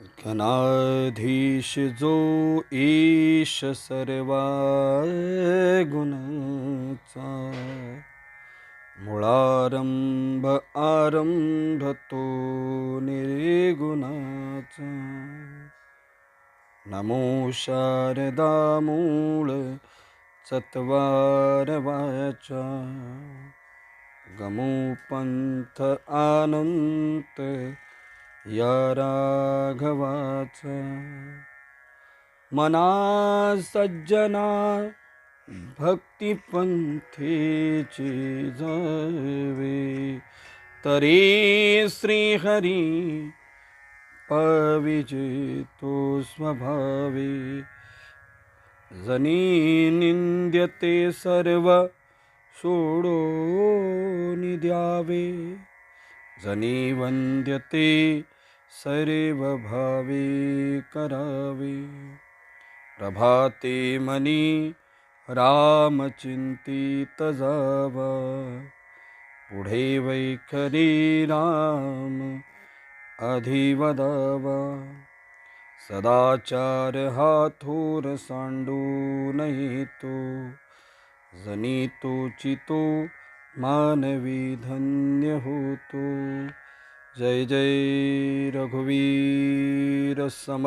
घनाधीश जो ईश सर्वा गुणाचा मुळारंभ आरंभ तो निर्गुणाचा. नमो शारदा मूळ चत्वार वाचा. गमो पंथ अनंत या राघवाचा. मना सज्जना भक्तिपंथेची जावे. तरी श्रीहरी पविजेतो स्वभावे. जनी निंद्यते सर्व सोडो द्यावे. जनी वंद्यते सर्व भावे करावे. प्रभाते मनी रामचिंतित जावा. पुढे वैखरी राम अधिवदावा. सदाचार हा थोर सांडू नाही तो. जनी तो चितो मानवी धन्य होतो. जय जय रघुवीर समर